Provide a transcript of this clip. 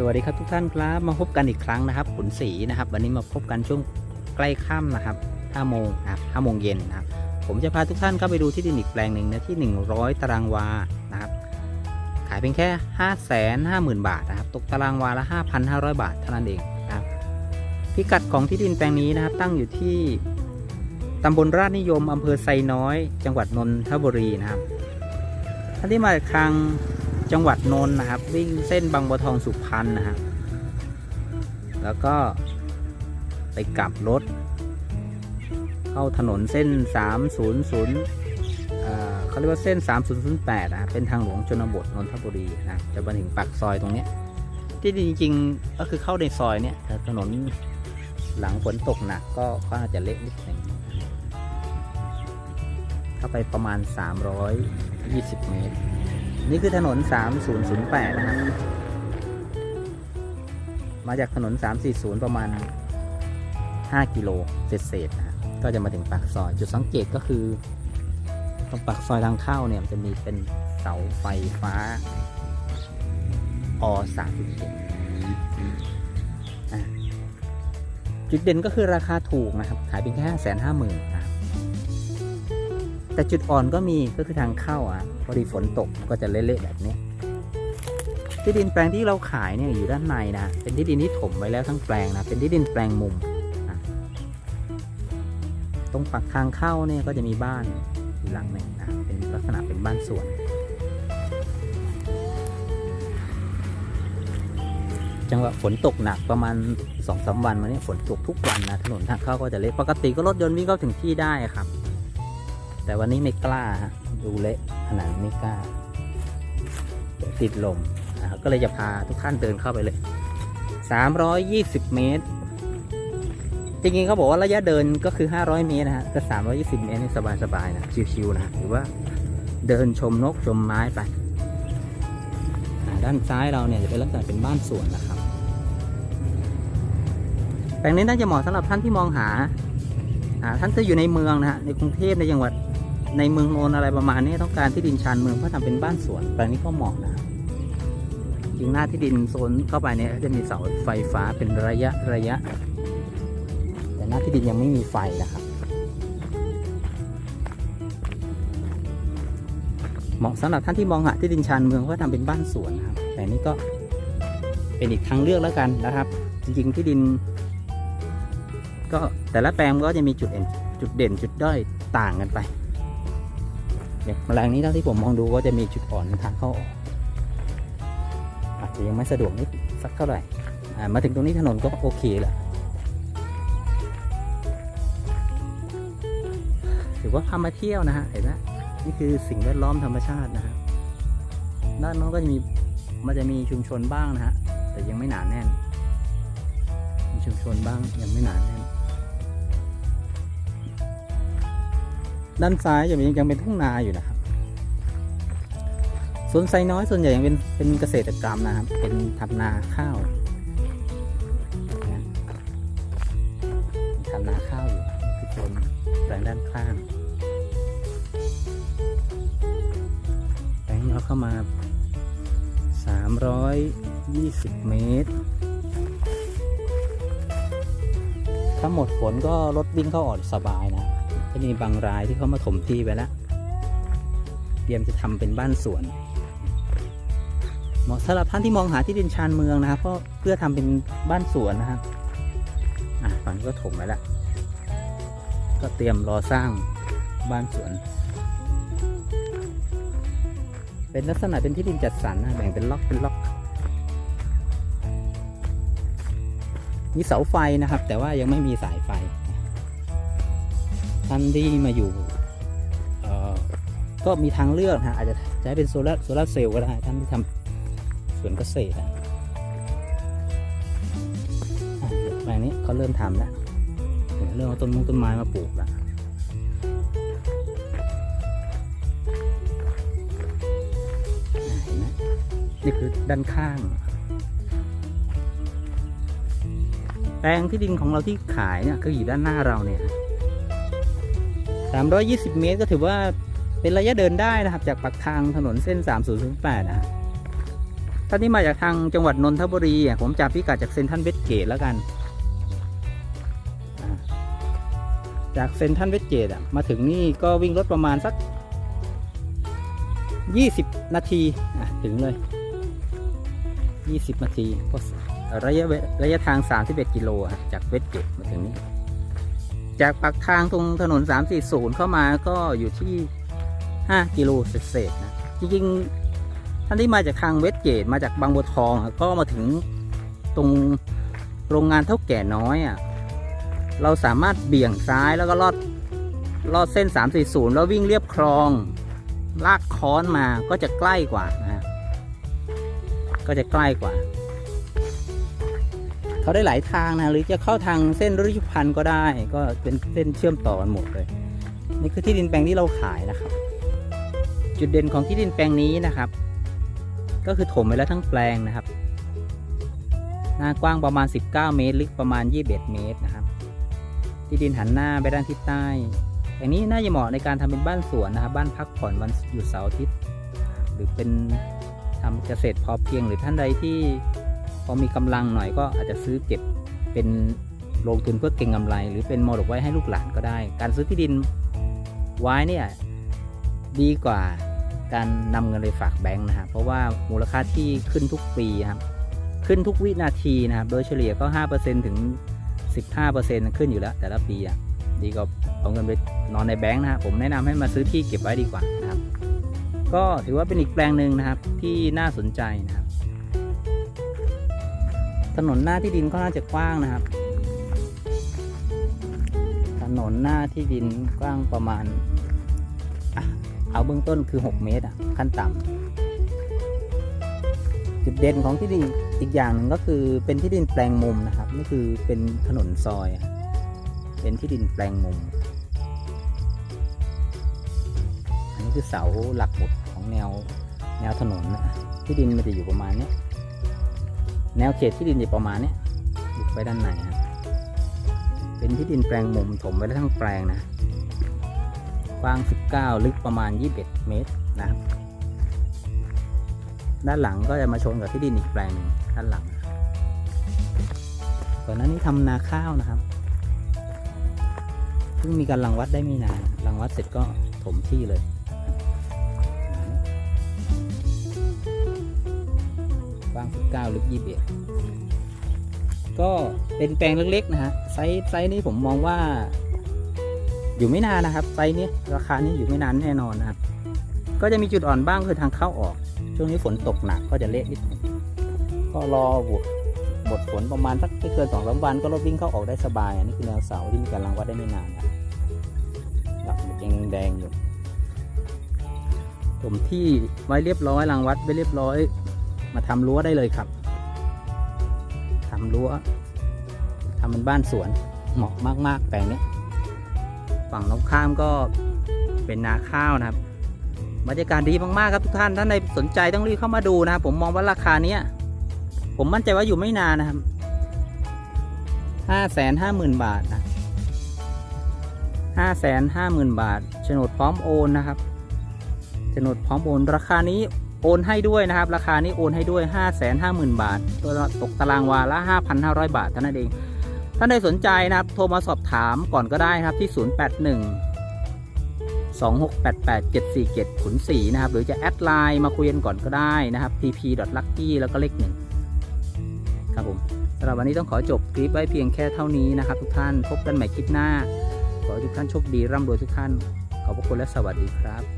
สวัสดีครับทุกท่านครับมาพบกันอีกครั้งนะครับขุนศรีนะครับ วันนี้มาพบกันช่วงใกล้ค่ำนะครับ5โมงนะครับ5โมงเย็นนะครับผมจะพาทุกท่านเข้าไปดูที่ดินอีกแปลงหนึ่งนะที่ 100 ตารางวานะครับ ขายเป็นแค่ 5 5 0 0 0 0 บาทนะครับ ตกตารางวาละ 5,500 บาทเท่านั้นเองนะครับพิกัดของที่ดินแปลงนี้นะครับ ตั้งอยู่ที่ตำบลราชนิยมอำเภอไซน้อย จังหวัดนนทบุรีนะครับท่านที่มาจากทาง จังหวัดนนท์นะครับ วิ่งเส้นบางบัวทองสุพรรณนะครับ แล้วก็ไปกลับรถ เข้าถนนเส้น 300เอ่อเขาเรียกว่าเส้น 3008นะเป็นทางหลวงชนบทนนทบุรีนะจะมาถึงปากซอยตรงนี้ที่จริงๆก็คือเข้าในซอยเนี้ยแต่ถนนหลังฝนตกหนักก็ก็อาจจะเละนิดหนึ่งเข้าไปประมาณ 320 เมตร นี่คือถนน 3008 นะครับ มาจากถนน 340 ประมาณ 5 กิโลเศษๆนะก็จะมาถึงปากซอย จุดสังเกตก็คือ ตรงปากซอยทางเข้าเนี่ยจะมีเป็นเสาไฟฟ้าอ37จุดเด่นก็คือราคาถูกนะครับ ขายเป็นแค่5 5 0 0 0 0 แต่จุดอ่อนก็มีก็คือทางเข้าอะพอดีฝนตกก็จะเละๆแบบนี้ ที่ดินแปลงที่เราขายเนี่ยอยู่ด้านในนะเป็นที่ดินที่ถมไว้แล้วทั้งแปลงนะเป็นที่ดินแปลงมุมตรงปากทางเข้าเนี่ยก็จะมีบ้านอยู่หลังหนึ่งนะเป็นลักษณะเป็นบ้านสวนจังหวะฝนตกหนักประมาณสองสามวันมาเนี้ฝนตกทุกวันนะถนนทางเข้าก็จะเละปกติก็รถยนต์วิ่งเข้าถึงที่ได้ครับ แต่วันนี้ไม่กล้าฮะดูเละขนาดไม่กล้าติดลมนะครับก็เลยจะพาทุกท่านเดินเข้าไปเลย 320 เมตร จริงๆเขาบอกว่าระยะเดินก็คือ 500 เมตรนะฮะ ก็ 320 เมตรนี่สบายๆนะ ชิวๆนะ หรือว่าเดินชมนกชมไม้ไป ด้านซ้ายเราเนี่ยจะเป็นลักษณะเป็นบ้านสวนนะครับ แปลงนี้น่าจะเหมาะสำหรับท่านที่มองหาอ่าท่านจะอยู่ในเมืองนะฮะ ในกรุงเทพในจังหวัด ในเมืองโนนอะไรประมาณนี้ต้องการที่ดินชานเมืองเพื่อทำเป็นบ้านสวนแปลงนี้ก็เหมาะนะยิงหน้าที่ดินโซนเข้าไปเนี่ยจะมีเสาไฟฟ้าเป็นระยะระยะ แต่หน้าที่ดินยังไม่มีไฟนะครับ เหมาะสำหรับท่านที่มองหาที่ดินชานเมืองว่าทำเป็นบ้านสวนนะครับ แต่นี่ก็เป็นอีกทางเลือกแล้วกันนะครับ จริงๆที่ดิน ก็แต่ละแปลงก็จะมีจุดเด่นจุดเด่นจุดด้อยต่างกันไป อย่างแปลงนี้เท่าที่ผมมองดูก็จะมีจุดอ่อนทางเข้าออกอาจจะยังไม่สะดวกนิดสักเท่าไหร่มาถึงตรงนี้ถนนก็โอเคแหละถือว่าพามาเที่ยวนะฮะเห็นไหมนี่คือสิ่งแวดล้อมธรรมชาตินะฮะด้านน้นก็จะมีมันจะมีชุมชนบ้างนะฮะแต่ยังไม่หนาแน่นมีชุมชนบ้างยังไม่หนาแน่น ด้านซ้ายจะยังยังเป็นทุ่งนาอยู่นะครับสวนไซน้อยส่วนใหญ่ยังเป็นเป็นเกษตรกรรมนะครับ เป็นทำนาข้าวทำนาข้าวอยู่คือโซนแปลงด้านข้างแปลงเราเข้ามา 320 เมตร ถ้าหมดฝนก็รถวิ่งเข้าออกสบายนะ จะมีบางรายที่เขามาถมที่ไปแล้วเตรียมจะทำเป็นบ้านสวนเหมาะสำหรับท่านที่มองหาที่ดินชานเมืองนะครับเพราะเพื่อทำเป็นบ้านสวนนะครับอะฝั่งนี้ก็ถมไว้แล้วก็เตรียมรอสร้างบ้านสวน เป็นลักษณะเป็นที่ดินจัดสรรนะแบ่งเป็นล็อกเป็นล็อกมีเสาไฟนะครับ แต่ว่ายังไม่มีสายไฟ ท่านที่มาอยู่ก็มีทางเลือกนะอาจจะใช้เป็นโซลาร์โซลาร์เซลล์ก็ได้ท่านที่ทำสวนเกษตรอะแปลงนี้เขาเริ่มทำแล้วเริ่มเอาต้นมงต้นไม้มาปลูกแล้วอะเห็นไหมนี่คือด้านข้าง แปลงที่ดินของเราที่ขายเนี่ยก็อยู่ด้านหน้าเราเนี่ย 320 เมตรก็ถือว่าเป็นระยะเดินได้นะครับ จากปากทางถนนเส้น 3008นะท่านที่มาจากทางจังหวัดนนทบุรีผมจับพิกัดจากเซนทรัลเวสเกตแล้วกัน จากเซนทรัลเวสเกตมาถึงนี่ก็วิ่งรถประมาณสัก 20 นาทีถึงเลย 20 นาทีระยะระยะทาง 31 กิโลจากเวสเกตมาถึงนี่ จากปากทางตรงถนน 340 เข้ามาก็อยู่ที่ 5 กิโลเศษๆนะ จริงๆ ท่านที่มาจากทางเวสเกตมาจากบางบัวทอง ก็มาถึงตรงโรงงานเท่าแก่น้อยอะ เราสามารถเบี่ยงซ้ายแล้วก็ลอดลอดเส้น 340 แล้ววิ่งเรียบคลอง ลากค้อนมาก็จะใกล้กว่านะ ก็จะใกล้กว่า เขาได้หลายทางนะหรือจะเข้าทางเส้นรุชุพันธ์ก็ได้ ก็เป็นเส้นเชื่อมต่อกันหมดเลย นี่คือที่ดินแปลงที่เราขายนะครับ จุดเด่นของที่ดินแปลงนี้นะครับ ก็คือถมไปแล้วทั้งแปลงนะครับหน้ากว้างประมาณ 19 เมตร ลึกประมาณ 21 เมตรนะครับ ที่ดินหันหน้าไปด้านทิศใต้อย่างนี้น่าจะเหมาะในการทำเป็นบ้านสวนนะครับ บ้านพักผ่อนวันหยุดเสาร์อาทิตย์ หรือเป็นทำเกษตรพอเพียงหรือท่านใดที่ อมีกำลังหน่อยก็อาจจะซื้อเก็บเป็นลงทุนเพื่อเก็งกำไร หรือเป็นมรดกไว้ให้ลูกหลานก็ได้ การซื้อที่ดินไว้เนี่ยดีกว่าการนำเงินไปฝากแบงค์นะครับเพราะว่ามูลค่าที่ขึ้นทุกปีครับขึ้นทุกวินาทีนะครับโดยเฉลี่ยก็ 5%ถึง 15%ขึ้นอยู่แล้ว แต่ละปีอะดีกว่าเอาเงินไปนอนในแบงค์นะครับผมแนะนำให้มาซื้อที่เก็บไว้ดีกว่านะครับ ก็ถือว่าเป็นอีกแปลงหนึ่งนะครับที่น่าสนใจนะครับ ถนนหน้าที่ดินก็น่าจะกว้างนะครับ ถนนหน้าที่ดินกว้างประมาณอเอาเบื้องต้นคือ 6 เมตรอะขั้นต่ำจุดเด่นของที่ดินอีกอย่างหนึ่งก็คือเป็นที่ดินแปลงมุมนะครับนี่คือเป็นถนนซอย เป็นที่ดินแปลงมุม อันนี้คือเสาหลักหมุดของแนวแนวถนนนะที่ดินมันจะอยู่ประมาณนี้ แนวเขตที่ดินจะประมาณนี้ยลึกไปด้านในครับเป็นที่ดินแปลงมุมถมไว้ทั้งแปลงนะกว้าง 19 ลึกประมาณ 21 เมตรนะครับด้านหลังก็จะมาชนกับที่ดินอีกแปลงหนึ่งด้านหลังก่อนหน้านี้ทำนาข้าวนะครับเพิ่งมีการรังวัดได้ไม่นานรังวัดเสร็จก็ถมที่เลย 19 ลึก 21 ก็เป็นแปลงเล็กๆนะฮะไซส์ไซส์นี้ผมมองว่า อยู่ไม่นานนะครับ ไซส์นี้ราคานี้อยู่ไม่นานแน่นอนนะครับ ก็จะมีจุดอ่อนบ้างคือทางเข้าออก ช่วงนี้ฝนตกหนักก็จะเละนิดนึงก็รอบทบทฝนประมาณสักไม่เกินสองสาวันก็รถวิ่งเข้าออกได้สบายอันนี้คือแนวเสาที่มีการรังวัดได้ไม่นานนะหลักยังแดงอยู่ผมที่ไว้เรียบร้อยรังวัดไว้เรียบร้อย มาทำรั้วได้เลยครับทำรั้วทำเป็นบ้านสวนเหมาะมาก ๆ แปลงนี้ฝั่งตรงข้ามก็เป็นนาข้าวนะครับบรรยากาศดีมากๆครับทุกท่านท่านใดสนใจต้องรีบเข้ามาดูนะครับผมมองว่าราคาเนี้ยผมมั่นใจว่าอยู่ไม่นานนะครับห้าแสนห้าหมื่นบาทนะห้าแสนห้าหมื่นบาทโฉนดพร้อมโอนนะครับโฉนดพร้อมโอนราคานี้ โอนให้ด้วยนะครับ ราคานี้โอนให้ด้วยห้าแสนห้าหมื่นบาท ตัวตกตารางวาละห้าพันห้าร้อยบาทเท่านั้นเอง ท่านใดสนใจนะครับ โทรมาสอบถามก่อนก็ได้ครับที่ 081 2688 747ขุนศรีนะครับ หรือจะแอดไลน์มาคุยกันก่อนก็ได้นะครับ pp.lucky แล้วก็เลขหนึ่งครับผมสำหรับวันนี้ต้องขอจบคลิปไว้เพียงแค่เท่านี้นะครับ ทุกท่านพบกันใหม่คลิปหน้า ขอให้ทุกท่านโชคดีร่ำรวยทุกท่าน ขอบพระคุณและสวัสดีครับ